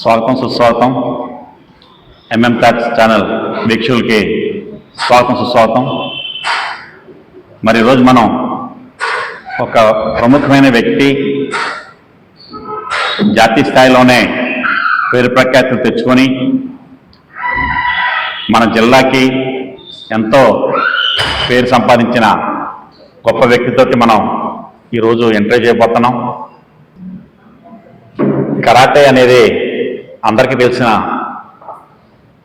స్వాగతం సుస్వాగతం MM talks channel వీక్షకులకి స్వాగతం సుస్వాగతం మరి ఈరోజు మనం ఒక ప్రముఖమైన వ్యక్తి జాతీయ స్థాయిలోనే పేరు ప్రఖ్యాతులు తెచ్చుకొని మన జిల్లాకి ఎంతో పేరు సంపాదించిన గొప్ప వ్యక్తితోటి మనం ఈరోజు ఎంటర్ చేయబోతున్నాం. కరాటే అనేది అందరికీ తెలిసిన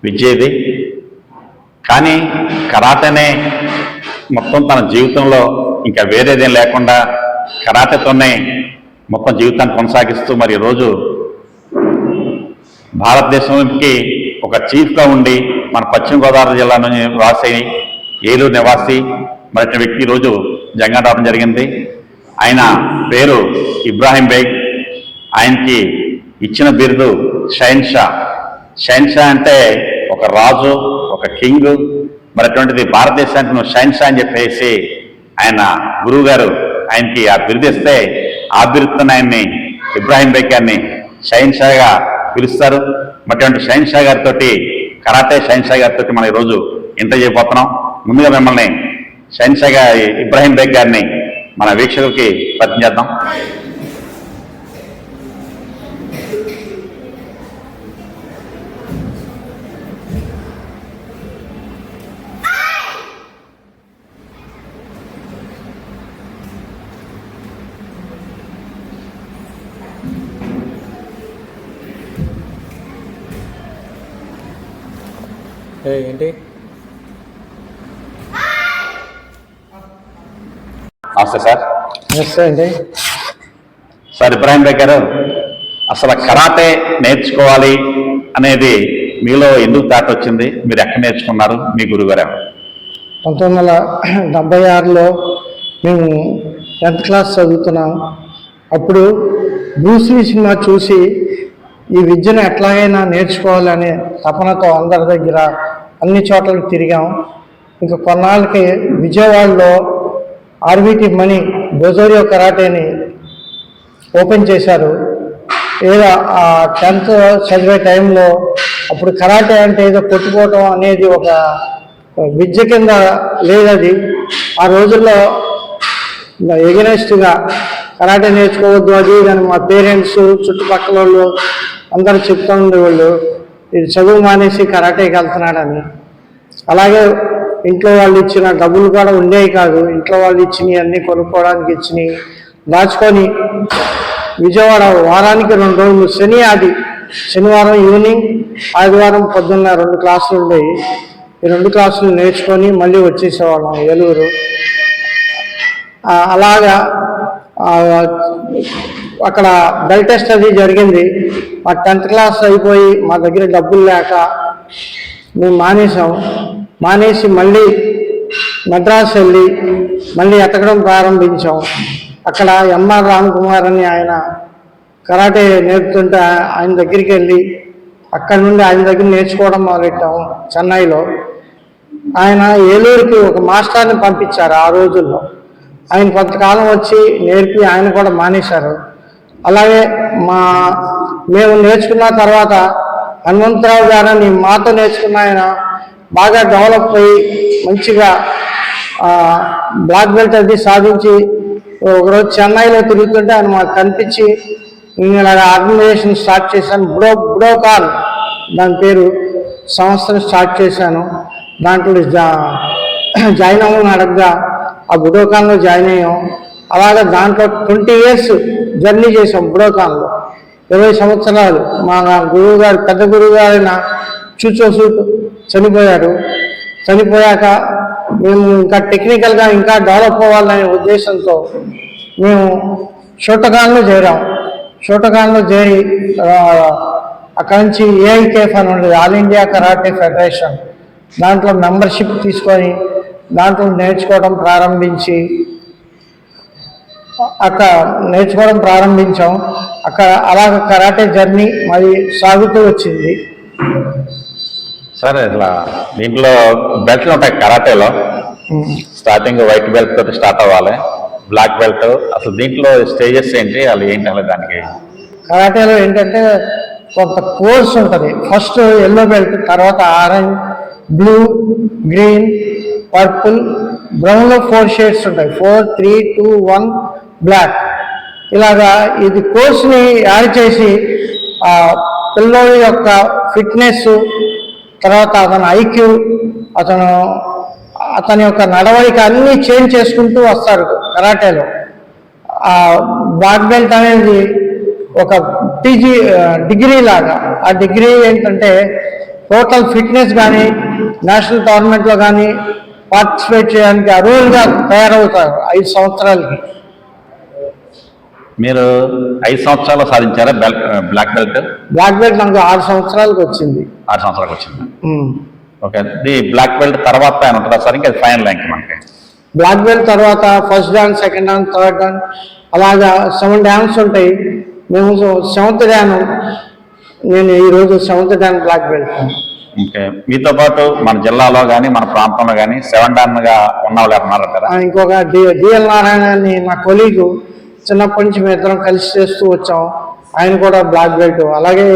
విద్య ఇది. కానీ కరాటేనే మొత్తం తన జీవితంలో ఇంకా వేరేదేం లేకుండా కరాటేతోనే మొత్తం జీవితాన్ని కొనసాగిస్తూ మరి ఈరోజు భారతదేశంకి ఒక చీఫ్గా ఉండి మన పశ్చిమ గోదావరి జిల్లా నుంచి వాసి ఏలూరు నివాసి మరి వ్యక్తి ఈరోజు జంగా రావడం జరిగింది. ఆయన పేరు ఇబ్రాహిం బేగ్. ఆయనకి ఇచ్చిన బిరుదు షైన్ షా. షైన్ షా అంటే ఒక రాజు ఒక కింగ్ మరి అటువంటిది భారతదేశానికి నువ్వు షైన్ షా అని చెప్పేసి ఆయన గురువు గారు ఆయనకి ఆ బిరుదు ఇస్తే ఆ బిరుదుతో ఆయన్ని ఇబ్రాహిం బేగ్ గారిని షైన్ షాగా పిలుస్తారు. మరి అటువంటి షైన్ షా గారితో కరాటే షైన్షా గారితో మనం ఈరోజు ఇంటర్ చేయబోతున్నాం ముందుగా మిమ్మల్ని షైన్షా గారి ఇబ్రాహీం బేగ్ గారిని మన వీక్షకులకి పరిచయం చేద్దాం. ఏంటి? నమస్తే సార్. నమస్తే అండి. సార్ ఇబ్రాహిం బేగ్ గారు అసలు కరాటే నేర్చుకోవాలి అనేది మీలో ఎందుకు థాట్ వచ్చింది? మీరు ఎక్కడ నేర్చుకున్నారు? మీ గురుగారు? పంతొమ్మిది వందల డెబ్బై ఆరులో మేము టెన్త్ క్లాస్ చదువుతున్నాం. అప్పుడు బ్రూస్లీ సినిమా చూసి ఈ విద్యను ఎట్లాగైనా నేర్చుకోవాలనే తపనతో అందరి దగ్గర అన్ని చోట్లకి తిరిగాం. ఇంకా కొన్నాళ్ళకి విజయవాడలో ఆర్బిటి మనీ బొజోరియో కరాటేని ఓపెన్ చేశారు. ఏదో ఆ టెన్త్ చదివే టైంలో అప్పుడు కరాటే అంటే ఏదో కొట్టుకోవటం అనేది ఒక విద్య కింద లేదది. ఆ రోజుల్లో ఎగనెస్ట్గా కరాటే నేర్చుకోవద్దు అది అని మా పేరెంట్స్ చుట్టుపక్కల వాళ్ళు అందరూ చెప్తూ ఉండేవాళ్ళు. ఇది చదువు మానేసి కరాటేకి వెళ్తున్నాడని అలాగే ఇంట్లో వాళ్ళు ఇచ్చిన డబ్బులు కూడా ఉండేవి కాదు. ఇంట్లో వాళ్ళు ఇచ్చినవి అన్నీ కొనుక్కోవడానికి ఇచ్చినవి. దాచుకొని విజయవాడ వారానికి రెండు రోజులు శని ఆది శనివారం ఈవినింగ్ ఆదివారం పొద్దున్న రెండు క్లాసులు ఉండేవి. ఈ రెండు క్లాసులు నేర్చుకొని మళ్ళీ వచ్చేసేవాళ్ళం ఏలూరు. అలాగా అక్కడ బెల్ టెస్ట్ అది జరిగింది. మా టెన్త్ క్లాస్ అయిపోయి మా దగ్గర డబ్బులు లేక మేము మానేసాం మానేసి మళ్ళీ మద్రాసు వెళ్ళి మళ్ళీ ఎతకడం ప్రారంభించాం. అక్కడ ఎంఆర్ రామ్కుమార్ అని ఆయన కరాటే నేర్పుతుంటే ఆయన దగ్గరికి వెళ్ళి అక్కడ నుండి ఆయన దగ్గర నేర్చుకోవడం మొదలెట్టాం చెన్నైలో. ఆయన ఏలూరుకి ఒక మాస్టర్ని పంపించారు ఆ రోజుల్లో. ఆయన కొంతకాలం వచ్చి నేర్పి ఆయన కూడా మానేశారు. అలాగే మా మేము నేర్చుకున్న తర్వాత హనుమంతరావు గారని మాతో నేర్చుకున్న ఆయన బాగా డెవలప్ అయ్యి మంచిగా బ్లాక్ బెల్ట్ అది సాధించి ఒకరోజు చెన్నైలో తిరుగుతుంటే ఆయన మాకు కనిపించి నేను ఇలాగ ఆర్గనైజేషన్ స్టార్ట్ చేశాను. బ్రో బుడోకాన్ దాని పేరు సంస్థను స్టార్ట్ చేశాను. దాంట్లో జా జాయిన్ అవ్వమని అడగగా ఆ బుడోకాన్లో జాయిన్ అయ్యాం. అలాగే దాంట్లో ట్వంటీ ఇయర్స్ జర్నీ చేసాం బుడోకాన్లో. ఇరవై సంవత్సరాలు మా గురువు గారు పెద్ద గురువు గారైన చూచో చనిపోయారు. చనిపోయాక మేము ఇంకా టెక్నికల్గా ఇంకా డెవలప్ అవ్వాలనే ఉద్దేశంతో మేము షోటగాన్లో చేరాం. షోటగాన్లో చేరి అక్కడి నుంచి ఏఐకేఎఫ్ అని ఉండేది ఆల్ ఇండియా కరాటే ఫెడరేషన్. దాంట్లో మెంబర్షిప్ తీసుకొని దాంట్లో నేర్చుకోవడం ప్రారంభించి అక్కడ నేర్చుకోవడం ప్రారంభించాం. అక్కడ అలాగ కరాటే జర్నీ మరి సాగుతూ వచ్చింది. సార్ అసలు దీంట్లో బెల్ట్లు ఉంటాయి కరాటేలో. స్టార్టింగ్ వైట్ బెల్ట్ తోటి స్టార్ట్ అవ్వాలి. Black belt. అసలు దీంట్లో స్టేజెస్ ఏంటి? అసలు ఏంటి అసలు దానికి. కరాటేలో ఏంటంటే కొంత కోర్స్ ఉంటుంది. ఫస్ట్ ఎల్లో బెల్ట్ తర్వాత ఆరెంజ్ బ్లూ గ్రీన్ పర్పుల్. బ్రౌన్లో ఫోర్ షేడ్స్ ఉంటాయి. Four three two one black. ఇలాగా ఇది కోర్స్ని యాడ్ చేసి ఆ పిల్లోడి యొక్క ఫిట్నెస్ తర్వాత అతని ఐక్యూ అతను అతని యొక్క నడవడిక అన్నీ చేంజ్ చేసుకుంటూ వస్తారు కరాటేలో. ఆ బ్లాక్ బెల్ట్ అనేది ఒక పీజీ డిగ్రీ లాగా. ఆ డిగ్రీ ఏంటంటే టోటల్ ఫిట్నెస్ కానీ నేషనల్ టోర్నమెంట్లో కానీ పార్టిసిపేట్ చేయడానికి అర్హులుగా తయారవుతారు ఐదు సంవత్సరాలకి. మీరు ఐదు సంవత్సరాలు సాధించారా బ్లాక్ బెల్ట్? బ్లాక్ బెల్ట్ నాకు ఆరు సంవత్సరాలకు వచ్చింది. ఆరు సంవత్సరాలకు వచ్చింది. ఓకే బ్లాక్ బెల్ట్ తర్వాత ఆయన ఉంటుందా సార్? ఇంకా ఫైనల్ ర్యాంక్ మనకి. బ్లాక్ బెల్ట్ తర్వాత first dans second dans third dans అలాగా సెవెన్ డాన్స్ ఉంటాయి. మేము సెవెంత్ డాన్ నేను ఈరోజు seventh dan black belt. Okay మీతో పాటు మన జిల్లాలో కానీ మన ప్రాంతంలో కానీ సెవెన్గా ఉన్న వాళ్ళు ఉన్నారు? కదా ఇంకొక డిఎల్ నారాయణ అని నా కొలీగు చిన్నప్పటి నుంచి మేము ఇద్దరం కలిసి చేస్తూ వచ్చాం. ఆయన కూడా బ్లాక్ బెల్ట్. అలాగే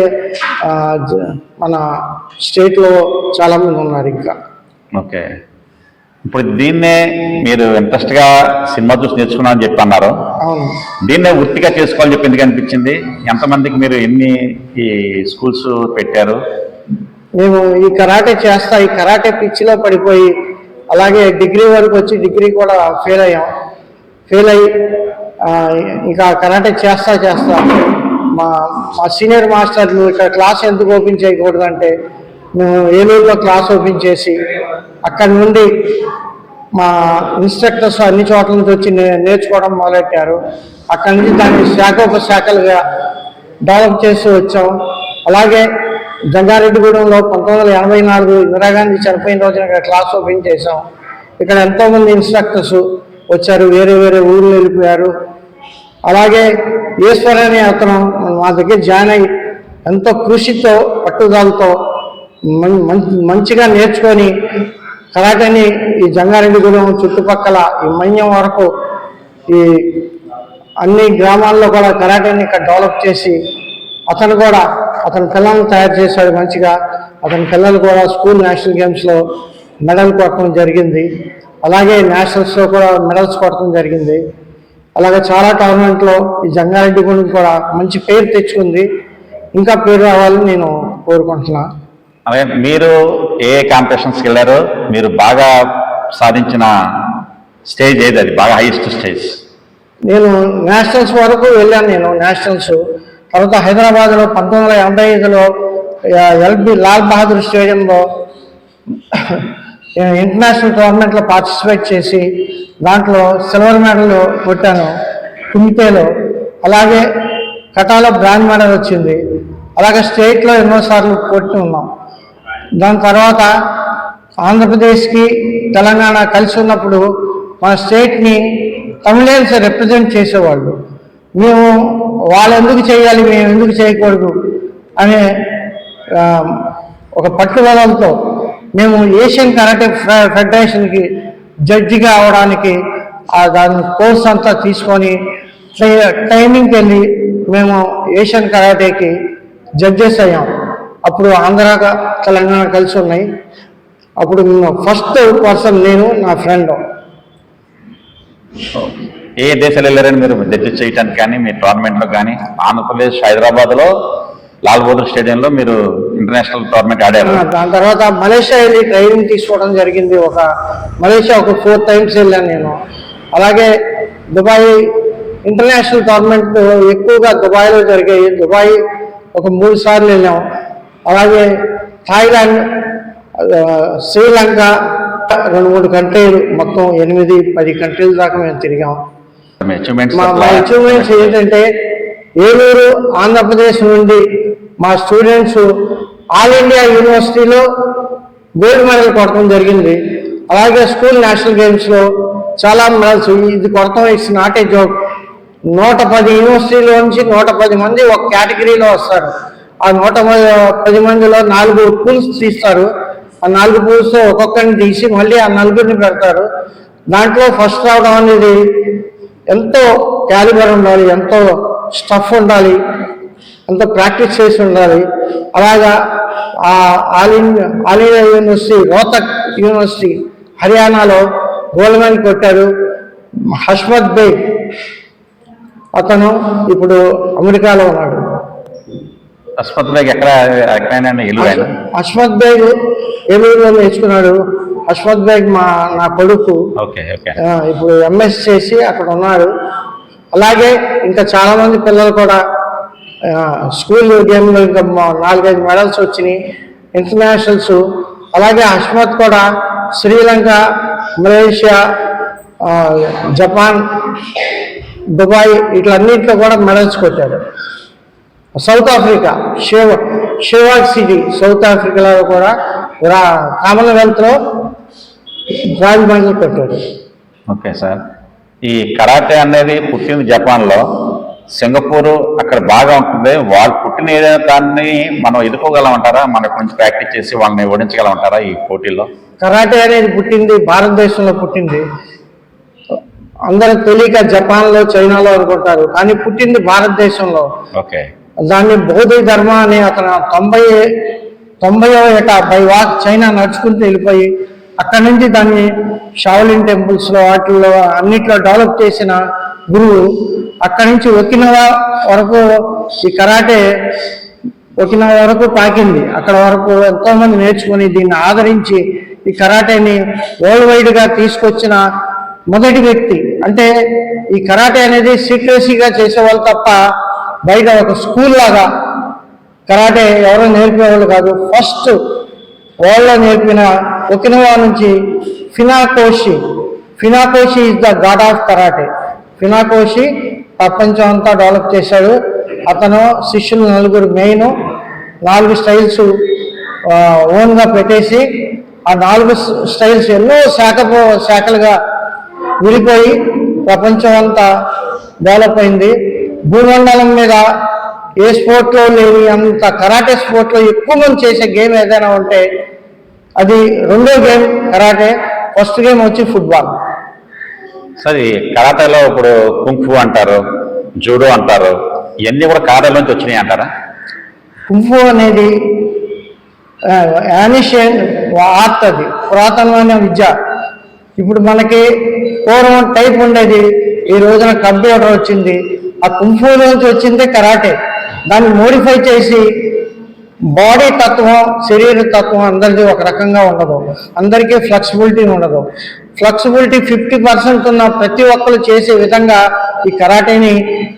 మన స్టేట్లో చాలా మంది ఉన్నారు ఇంకా. ఓకే. ఇప్పుడు దీన్నే మీరు ఇంట్రెస్ట్గా సినిమా చూసి నేర్చుకున్నామని చెప్పి అన్నారు. అవును. దీన్నే వృత్తిగా చేసుకోవాలని చెప్పి ఎందుకు అనిపించింది? ఎంతమందికి మీరు ఎన్ని ఈ స్కూల్స్ పెట్టారు? మేము ఈ కరాటే చేస్తా ఈ కరాటే పిచ్చిలో పడిపోయి అలాగే డిగ్రీ వరకు వచ్చి డిగ్రీ కూడా ఫెయిల్ అయ్యాం. ఫెయిల్ అయ్యి ఇంకా కరాటే చేస్తా చేస్తా. మా మా సీనియర్ మాస్టర్లు ఇక్కడ క్లాస్ ఎందుకు ఓపెన్ చేయకూడదంటే మేము ఏలూరులో క్లాస్ ఓపెన్ చేసి అక్కడి నుండి మా ఇన్స్ట్రక్టర్స్ అన్ని చోట్ల నుంచి వచ్చి నేర్చుకోవడం మొదలెట్టారు. అక్కడి నుంచి దాన్ని శాఖోపశాఖలుగా డెవలప్ చేస్తూ వచ్చాం. అలాగే జంగారెడ్డిగూడెంలో పంతొమ్మిది వందల ఎనభై నాలుగు ఇందిరాగాంధీ చనిపోయిన రోజున ఇక్కడ క్లాస్ ఓపెన్ చేసాం ఇక్కడ ఎంతోమంది ఇన్స్ట్రక్టర్స్ వచ్చారు వేరే వేరే ఊర్లు వెళ్ళిపోయారు. అలాగే ఈశ్వర్ అనే అతను మా దగ్గర జాయిన్ అయ్యి ఎంతో కృషితో పట్టుదలతో మం- మంచిగా నేర్చుకొని కరాటని ఈ జంగారెడ్డి జంగారెడ్డిగూడెం చుట్టుపక్కల ఈ మన్యం వరకు ఈ అన్ని గ్రామాల్లో కూడా కరాటేని ఇక్కడ డెవలప్ చేసి అతను కూడా అతని పిల్లల్ని తయారు చేశాడు మంచిగా. అతని పిల్లలు కూడా స్కూల్ నేషనల్ గేమ్స్లో మెడల్ కొట్టడం జరిగింది. అలాగే నేషనల్స్లో కూడా మెడల్స్ కొట్టడం జరిగింది. అలాగే చాలా టోర్నమెంట్లో ఈ జంగారెడ్డిగూడెం కూడా మంచి పేరు తెచ్చుకుంది. ఇంకా పేరు రావాలని నేను కోరుకుంటున్నా. అలాగే మీరు ఏ కాంపిటీషన్స్కి వెళ్ళారో మీరు బాగా సాధించిన స్టేజ్ ఏది అది? బాగా హైయెస్ట్ స్టేజ్. నేను నేషనల్స్ వరకు వెళ్ళాను నేను నేషనల్స్. తర్వాత హైదరాబాద్లో పంతొమ్మిది వందల ఎనభై ఐదులో ఎల్బి లాల్ బహదూర్ స్టేడియంలో ఇంటర్నేషనల్ టోర్నమెంట్లో పార్టిసిపేట్ చేసి దాంట్లో సిల్వర్ మెడల్ కొట్టాను. కుమితేలో అలాగే కటాలో బ్రాండ్ మెడల్ వచ్చింది. అలాగే స్టేట్లో ఎన్నోసార్లు కొట్టి ఉన్నాం. దాని తర్వాత ఆంధ్రప్రదేశ్కి తెలంగాణ కలిసి ఉన్నప్పుడు మన స్టేట్ని తమిళన్స్ రిప్రజెంట్ చేసేవాళ్ళు. మేము వాళ్ళు ఎందుకు చేయాలి మేము ఎందుకు చేయకూడదు అనే ఒక పట్టుదలతో మేము ఏషియన్ కరాటే ఫెడరేషన్కి జడ్జిగా అవడానికి ఆ దాని కోర్స్ అంతా తీసుకొని ట్రైనింగ్కి వెళ్ళి మేము ఏషియన్ కరాటేకి జడ్జెస్ అయ్యాం. అప్పుడు ఆంధ్ర తెలంగాణ కలిసి ఉన్నాయి. అప్పుడు ఫస్ట్ పర్సన్ నేను నా ఫ్రెండ్. ఏ దేశాలు వెళ్ళారని మీరు జడ్జెస్ చేయడానికి కానీ మీ టోర్నమెంట్లో కానీ? ఆంధ్రప్రదేశ్ హైదరాబాద్లో లాల్ బహదూర్ స్టేడియంలో మీరు ఇంటర్నేషనల్ టోర్నమెంట్ ఆడారు. దాని తర్వాత మలేషియా వెళ్ళి ట్రైనింగ్ తీసుకోవడం జరిగింది. ఒక మలేషియా ఒక ఫోర్ టైమ్స్ వెళ్ళాను నేను. అలాగే దుబాయ్ ఇంటర్నేషనల్ టోర్నమెంట్ ఎక్కువగా దుబాయ్లో జరిగాయి. దుబాయ్ ఒక మూడు సార్లు వెళ్ళాం. అలాగే థాయిలాండ్ శ్రీలంక రెండు మూడు కంట్రీలు మొత్తం ఎనిమిది పది కంట్రీల దాకా మేము తిరిగాం. మా అచీవ్మెంట్స్ ఏంటంటే ఏలూరు ఆంధ్రప్రదేశ్ నుండి మా స్టూడెంట్స్ ఆల్ ఇండియా యూనివర్సిటీలో గోల్డ్ మెడల్ కొట్టడం జరిగింది. అలాగే స్కూల్ నేషనల్ గేమ్స్లో చాలా మెడల్స్ ఇది కొడతాం ఇట్స్ నాట్ ఏ జోక్ నూట పది యూనివర్సిటీలో నుంచి నూట పది మంది ఒక కేటగిరీలో వస్తారు. ఆ నూట పది- పది మందిలో నాలుగు పూల్స్ తీస్తారు. ఆ నాలుగు పూల్స్ ఒక్కొక్కరిని తీసి మళ్ళీ ఆ నలుగురిని పెడతారు. దాంట్లో ఫస్ట్ రావడం అనేది ఎంతో క్యాలిబర్ ఉండాలి ఎంతో స్టఫ్ ఉండాలి. ఎంతో ప్రాక్టీస్ చేసి ఉండాలి. అలాగా ఆ all India all India university Rohtak university హర్యానాలో గోల్డ్ మెడల్ కొట్టారు. హష్మత్ బేగ్ అతను ఇప్పుడు అమెరికాలో ఉన్నాడు. అస్పత్ బేగ్ ఎక్కడ ఎక్కడైనా అష్మత్ బేగ్ ఏలూరులో నేర్చుకున్నాడు. అష్మత్ బేగ్ మా నా కొడుకు. Okay okay. ఆ, ఇప్పుడు ఎంఎస్ చేసి అక్కడ ఉన్నాడు. అలాగే ఇంకా చాలా మంది పిల్లలు కూడా స్కూల్ గేమ్లో ఇంకా నాలుగైదు మెడల్స్ వచ్చినాయి. ఇంటర్నేషనల్స్. అలాగే అస్మత్ కూడా శ్రీలంక మలేషియా జపాన్ దుబాయ్ ఇట్లన్నింటిలో కూడా మెడల్స్ కొట్టాడు సౌత్ ఆఫ్రికా షేవ షేవాక్ సిటీ సౌత్ ఆఫ్రికాలో కూడా రా కామన్వెల్త్లో రాజమండ్రి కొట్టాడు ఓకే సార్. ఈ కరాటే అనేది పుట్టింది జపాన్లో. సింగపూర్ అక్కడ బాగా ఉంటుంది. వాళ్ళు పుట్టిన దాన్ని మనం ఎదుర్కోగలం అంటారా మనం కొంచెం ప్రాక్టీస్ చేసి వాళ్ళని ఓడించగలం అంటారా ఈ పోటీల్లో? కరాటే అనేది పుట్టింది భారతదేశంలో పుట్టింది. అందరూ తెలియక జపాన్లో చైనాలో అనుకుంటారు. కానీ పుట్టింది భారతదేశంలో. ఓకే. దాన్ని బౌద్ధ ధర్మ అని అతను తొంభై తొంభై ఏట బై వాక్ చైనా నడుచుకుంటూ వెళ్ళిపోయి అక్కడి నుంచి దాన్ని షావులిన్ టెంపుల్స్లో వాటిల్లో అన్నిట్లో డెవలప్ చేసిన గురువు అక్కడి నుంచి ఒకినవా వరకు ఈ కరాటే ఒకినవా వరకు పాకింది అక్కడ వరకు ఎంతోమంది నేర్చుకుని దీన్ని ఆదరించి ఈ కరాటేని వరల్డ్ వైడ్గా తీసుకొచ్చిన మొదటి వ్యక్తి. అంటే ఈ కరాటే అనేది సీక్రెసీగా చేసేవాళ్ళు తప్ప బయట ఒక స్కూల్ లాగా కరాటే ఎవరో నేర్పేవాళ్ళు కాదు. ఫస్ట్ వరల్డ్లో నేర్పిన ఒకినవా నుంచి Funakoshi. Funakoshi is the god of karate Funakoshi ప్రపంచం అంతా డెవలప్ చేశాడు. అతను శిష్యులు నలుగురు మెయిన్ నాలుగు స్టైల్స్ ఓన్గా పెట్టేసి ఆ నాలుగు స్టైల్స్ ఎన్నో శాఖ శాఖలుగా విడిపోయి ప్రపంచం అంతా డెవలప్ అయింది. భూమండలం మీద ఏ స్పోర్ట్లో లేని అంత కరాటే స్పోర్ట్లో ఎక్కువ మంది చేసే గేమ్ ఏదైనా ఉంటే అది రెండో గేమ్ కరాటే ఫస్ట్ గేమ్ వచ్చి ఫుట్బాల్ సరే కరాటేలో ఇప్పుడు కుంఫు అంటారు జూడో అంటారు ఇవన్నీ కూడా కరాటేలోంచి వచ్చినాయి అంటారా? కుంఫు అనేది యానిషియన్ ఆర్ట్ అది పురాతనమైన విద్య. ఇప్పుడు మనకి పూర్వం టైప్ ఉండేది ఈ రోజున కంప్యూటర్ వచ్చింది ఆ కుంఫు నుంచి వచ్చిందే కరాటే. దాన్ని మోడిఫై చేసి బాడీ తత్వం శరీర తత్వం అందరిది ఒక రకంగా ఉండదు. అందరికీ ఫ్లెక్సిబిలిటీ ఉండదు. ఫ్లెక్సిబిలిటీ ఫిఫ్టీ పర్సెంట్ ఉన్న ప్రతి ఒక్కరు చేసే విధంగా ఈ కరాటేని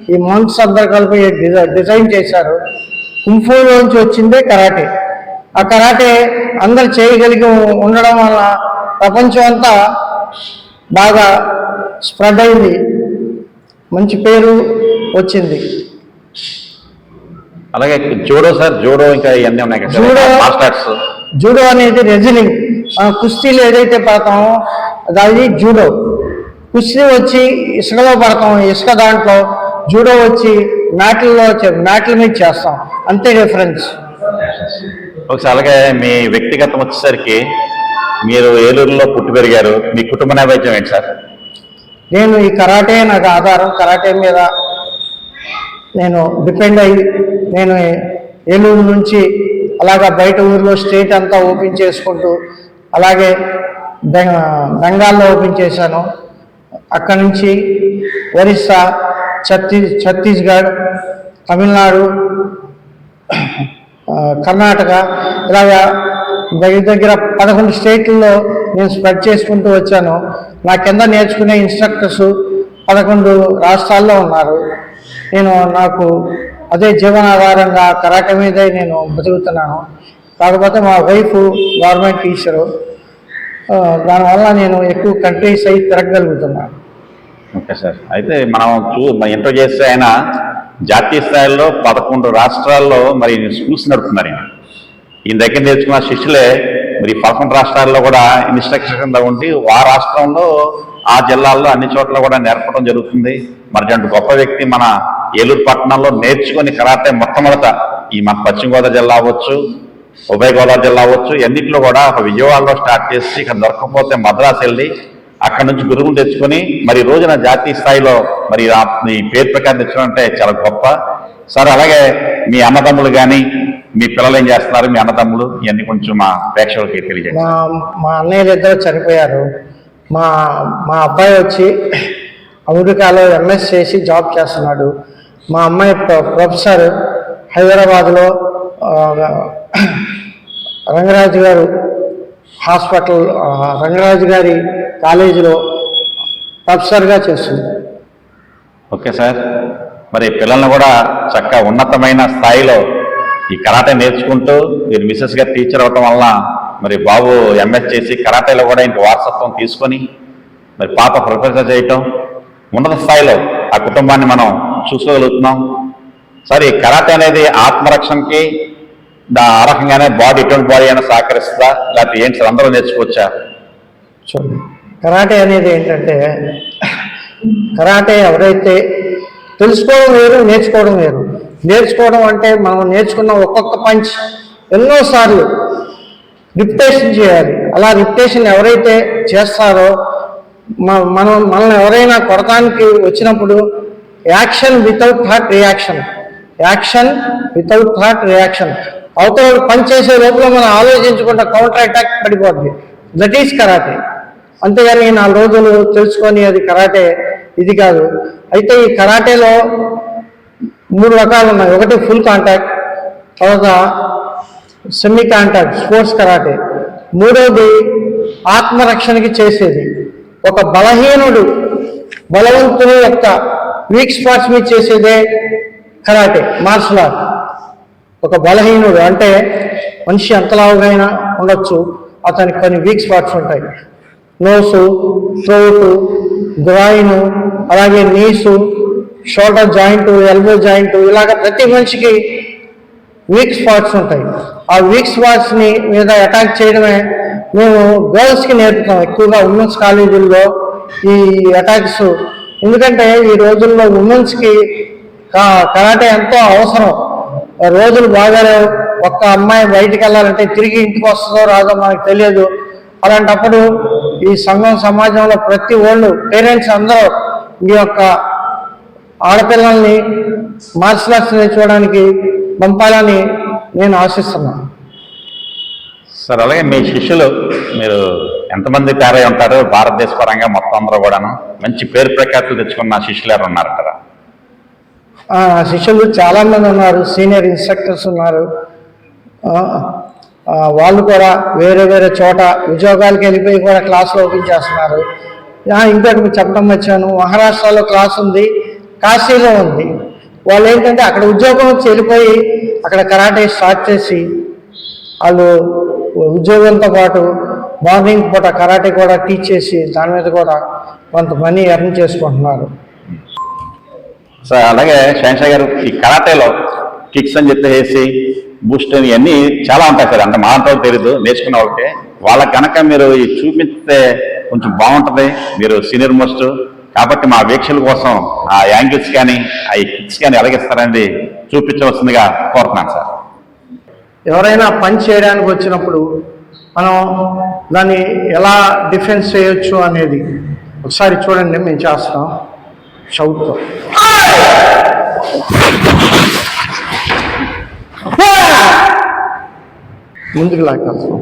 ఈ మంత్స్ అందరు కలిపి డిజై- డిజైన్ చేశారు. కుంఫులోంచి వచ్చిందే కరాటే. ఆ కరాటే అందరు చేయగలిగి ఉండడం వల్ల ప్రపంచం అంతా బాగా స్ప్రెడ్ అయింది. మంచి పేరు వచ్చింది. అలాగే జూడో సార్ జూడో ఇంకా ఇవన్నీ ఉన్నాయి కదా. జూడో- జూడో అనేది రెజిలింగ్ కుస్తీలు ఏదైతే పడతామో అది జూడో. కుస్తీ వచ్చి ఇసుకలో పడతాం ఇసుక దాంట్లో జూడో వచ్చి మ్యాట్లలో మ్యాట్ల మీద చేస్తాం. అంతే డిఫరెన్స్ ఒకసారి అలాగే మీ వ్యక్తిగతం వచ్చేసరికి మీరు ఏలూరులో పుట్టి పెరిగారు. మీ కుటుంబ నేపథ్యం ఏంటి సార్? నేను ఈ కరాటే నాకు ఆధారం. కరాటే మీద నేను డిపెండ్ అయ్యి నేను ఏలూరు నుంచి అలాగా బయట ఊర్లో స్టేట్ అంతా ఓపెన్ చేసుకుంటూ అలాగే బెంగ బెంగాల్లో ఓపెన్ చేశాను. అక్కడి నుంచి ఒరిస్సా ఛత్తీస్ ఛత్తీస్గఢ్ తమిళనాడు కర్ణాటక ఇలాగా దగ్గర దగ్గర పదకొండు స్టేట్లలో నేను స్ప్రెడ్ చేసుకుంటూ వచ్చాను. నా కింద నేర్చుకునే ఇన్స్ట్రక్టర్స్ పదకొండు రాష్ట్రాల్లో ఉన్నారు. నేను నాకు అదే జీవనాధారంగా కరాట మీదే నేను బతుకుతున్నాను. కాకపోతే మా వైఫ్ గవర్నమెంట్ టీచరు. దానివల్ల నేను ఎక్కువ కంట్రీస్ అయి తిరగగలుగుతున్నాను ఓకే సార్. అయితే మనం చూ ఇంటర్ చేస్తే ఆయన జాతీయ స్థాయిలో పదకొండు రాష్ట్రాల్లో మరి స్కూల్స్ నడుపుతున్నారు ఈయన. ఈయన దగ్గర నేర్చుకున్న శిష్యులే మరి పదకొండు రాష్ట్రాల్లో కూడా ఇన్స్ట్రక్షన్ కింద ఉండి ఆ రాష్ట్రంలో ఆ జిల్లాల్లో అన్ని చోట్ల కూడా నేర్పడం జరుగుతుంది. మరి అటువంటి గొప్ప వ్యక్తి మన ఏలూరు పట్టణంలో నేర్చుకుని కరాటే మొట్టమొదట ఈ మన పశ్చిమ గోదావరి జిల్లా అవ్వచ్చు ఉభయ గోదావరి జిల్లా అవ్వచ్చు ఎన్నిట్లో కూడా ఒక విజయవాడలో స్టార్ట్ చేసి ఇక్కడ దొరకకపోతే మద్రాసు వెళ్ళి అక్కడ నుంచి గురువులు తెచ్చుకొని మరి రోజున జాతీయ స్థాయిలో మరి మీ పేరు ప్రకారం తెచ్చుకుంటే చాలా గొప్ప. సార్ అలాగే మీ అన్నదమ్ములు కానీ మీ పిల్లలు ఏం చేస్తున్నారు? మీ అన్నదమ్ములు ఇవన్నీ కొంచెం మా ప్రేక్షకులకి తెలియజేయండి. మా మా అన్నయ్యలు ఇద్దరు చనిపోయారు. మా మా అబ్బాయి వచ్చి అమెరికాలో ఎంఎస్ చేసి జాబ్ చేస్తున్నాడు. మా అమ్మాయి ప్రొ- ప్రొఫెసర్ హైదరాబాద్లో రంగరాజు గారు హాస్పిటల్ రంగరాజు గారి కాలేజీలో ప్రొఫెసర్గా చేస్తుంది. Okay sir. మరి పిల్లల్ని కూడా చక్కగా ఉన్నతమైన స్థాయిలో ఈ కరాటే నేర్చుకుంటూ మీరు మిస్సెస్గా టీచర్ అవటం వల్ల మరి బాబు ఎంఎస్ చేసి కరాటేలో కూడా ఇంక వారసత్వం తీసుకొని మరి పాప ప్రొఫెసర్ చేయటం ఉన్నత స్థాయిలో ఆ కుటుంబాన్ని మనం చూసుకోగలుగుతున్నాం. సరే కరాటే అనేది ఆత్మరక్షణకి దా ఆ రకంగానే బాడీ ఎటువంటి బాడీ అయినా సహకరిస్తుందా? లేకపోతే ఏంటి సార్? అందరూ నేర్చుకోవచ్చా? చూడండి. కరాటే అనేది ఏంటంటే కరాటే ఎవరైతే తెలుసుకోవడం వేరు నేర్చుకోవడం వేరు. నేర్చుకోవడం అంటే మనం నేర్చుకున్న ఒక్కొక్క పంచ్ ఎన్నోసార్లు రిపిటేషన్ చేయాలి. అలా రిప్టేషన్ ఎవరైతే చేస్తారో మనం మనల్ని ఎవరైనా కొడటానికి వచ్చినప్పుడు action without thought reaction. Action without thought reaction. అవతల పని చేసే లోపల మనం ఆలోచించకుండా కౌంటర్ అటాక్ పడిపోద్ది. That is karate. అంతేగాని నాలుగు రోజులు తెలుసుకొని అది కరాటే ఇది కాదు. అయితే ఈ కరాటేలో మూడు రకాలు ఉన్నాయి. ఒకటి ఫుల్ కాంటాక్ట్ తర్వాత సెమీ కాంటాక్ట్ స్పోర్ట్స్ కరాటే. మూడవది ఆత్మరక్షణకి చేసేది. ఒక బలహీనుడు బలవంతుని యొక్క వీక్ స్పాట్స్ మీద చేసేదే కరాటే మార్షల్ ఆర్ట్ ఒక బలహీనుడు అంటే మనిషి ఎంతలావుగైనా ఉండొచ్చు అతనికి కొన్ని వీక్ స్పాట్స్ ఉంటాయి. నోసు థ్రోటు గ్రాయిన్ అలాగే knees shoulder joint elbow joint ఇలాగ ప్రతి మనిషికి వీక్ స్పాట్స్ ఉంటాయి. ఆ వీక్ స్పాట్స్ని మీద అటాక్ చేయడమే మేము గర్ల్స్కి నేర్పుతాం ఎక్కువగా ఉమెన్స్ కాలేజీల్లో ఈ అటాక్స్ ఎందుకంటే ఈ రోజుల్లో ఉమెన్స్కి కరాటే ఎంతో అవసరం. రోజులు బాగాలేవు ఒక్క అమ్మాయి బయటికి వెళ్ళాలంటే తిరిగి ఇంటికి వస్తుందో రాదో మనకు తెలియదు. అలాంటప్పుడు ఈ సంఘం సమాజంలో ప్రతి వాళ్ళు పేరెంట్స్ అందరూ ఈ యొక్క ఆడపిల్లల్ని మార్షల్ ఆర్ట్స్ నేర్చుకోవడానికి పంపాలని నేను ఆశిస్తున్నాను. సార్ అలాగే మీ శిష్యులు మీరు ఎంతమంది తయారై ఉంటారు? భారతదేశ పరంగా మొత్తం అందరూ కూడాను మంచి పేరు ప్రఖ్యాతులు తెచ్చుకున్న శిష్యులు ఎవరు ఉన్నారంటారా? శిష్యులు చాలా మంది ఉన్నారు సీనియర్ ఇన్స్ట్రక్టర్స్ ఉన్నారు. వాళ్ళు కూడా వేరే వేరే చోట ఉద్యోగాలకు వెళ్ళిపోయి కూడా క్లాసులు ఓపెన్ చేస్తున్నారు. ఇంకోటి చెప్పడం వచ్చాను మహారాష్ట్రలో క్లాస్ ఉంది కాశీలో ఉంది. వాళ్ళు ఏంటంటే అక్కడ ఉద్యోగం వచ్చి వెళ్ళిపోయి అక్కడ కరాటే స్టార్ట్ చేసి వాళ్ళు ఉద్యోగంతో పాటు మార్నింగ్ పూట కరాటే కూడా టీచ్ చేసి దాని మీద కూడా కొంత మనీ ఎర్న్ చేసుకుంటున్నారు. సార్ అలాగే శేషా గారు ఈ కరాటేలో కిక్స్ అని చెప్పేసి బూస్ట్ అని ఇవన్నీ చాలా ఉంటాయి సార్. అంటే మాతో తెలీదు నేర్చుకున్న వాళ్ళకి. వాళ్ళకి కనుక మీరు ఈ చూపిస్తే కొంచెం బాగుంటుంది. మీరు సీనియర్ మోస్ట్ కాబట్టి మా వీక్షల కోసం ఆ యాంగిల్స్ కానీ ఆ కిక్స్ కానీ ఎలాగిస్తారనేది చూపించవలసిందిగా కోరుతున్నాను సార్. ఎవరైనా పని చేయడానికి వచ్చినప్పుడు మనం దాన్ని ఎలా డిఫెన్స్ చేయొచ్చు అనేది ఒకసారి చూడండి మేము చేస్తాం. షౌట్తో ముందుకు లాగేస్తాం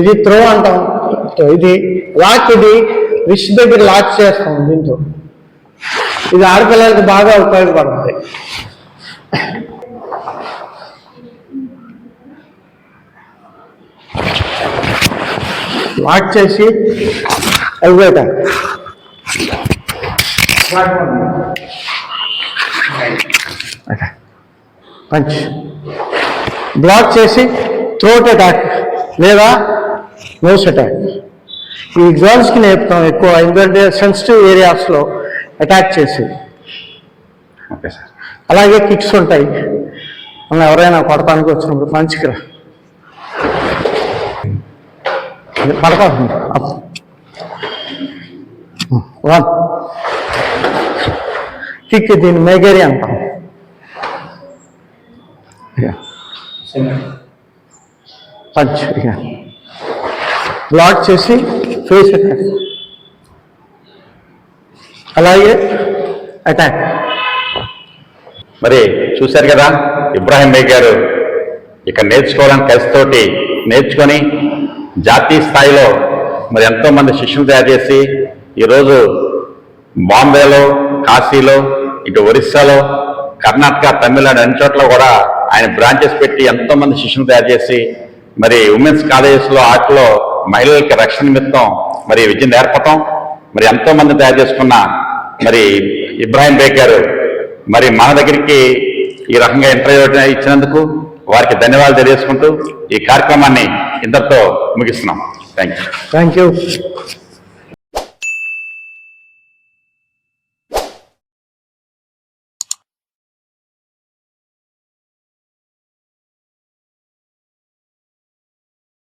ఇది త్రో అంటాం. ఇది లాక్ ఇది రిష్ దగ్గర లాక్ చేస్తాం దీంతో. ఇది ఆడపిల్లలకు బాగా ఉపయోగపడుతుంది. లాక్ చేసి ఎల్బేట పంచ్. బ్లాక్ చేసి థ్రోట్ అటాక్ లేదా నోస్ అటాక్ ఈ గర్ల్స్కి నేర్పుతాం ఎక్కువ ఎందుకంటే సెన్సిటివ్ ఏరియాస్లో అటాక్ చేసి ఓకే సార్. అలాగే కిక్స్ ఉంటాయి. మనం ఎవరైనా కొడతానికి వచ్చినప్పుడు మంచికి రా. పడతా వన్ కిక్ దీన్ని మేగేరి అంటాం. పంచ్ బ్లాక్ చేసి ఫేస్ అటాక్ అలాగే అటాక్. మరి చూశారు కదా ఇబ్రాహిం బై గారు ఇక్కడ నేర్చుకోవాలని కలిసితోటి నేర్చుకొని జాతీయ స్థాయిలో మరి ఎంతో మంది శిష్యులు తయారు చేసి ఈరోజు బాంబేలో కాశీలో ఇటు ఒరిస్సాలో కర్ణాటక తమిళనాడు అన్ని చోట్ల కూడా ఆయన బ్రాంచెస్ పెట్టి ఎంతోమంది శిష్యులు తయారు చేసి మరి ఉమెన్స్ కాలేజెస్లో ఆటలో మహిళలకి రక్షణ నిమిత్తం మరి విద్య నేర్పటం మరి ఎంతో మంది తయారు చేసుకున్న మరి ఇబ్రాహిం బేగ్ గారు మరి మన దగ్గరికి ఈ రకంగా ఇంటర్వ్యూ ఇచ్చినందుకు వారికి ధన్యవాదాలు తెలియజేసుకుంటూ ఈ కార్యక్రమాన్ని ఇంతటితో ముగిస్తున్నాం. Thank you thank you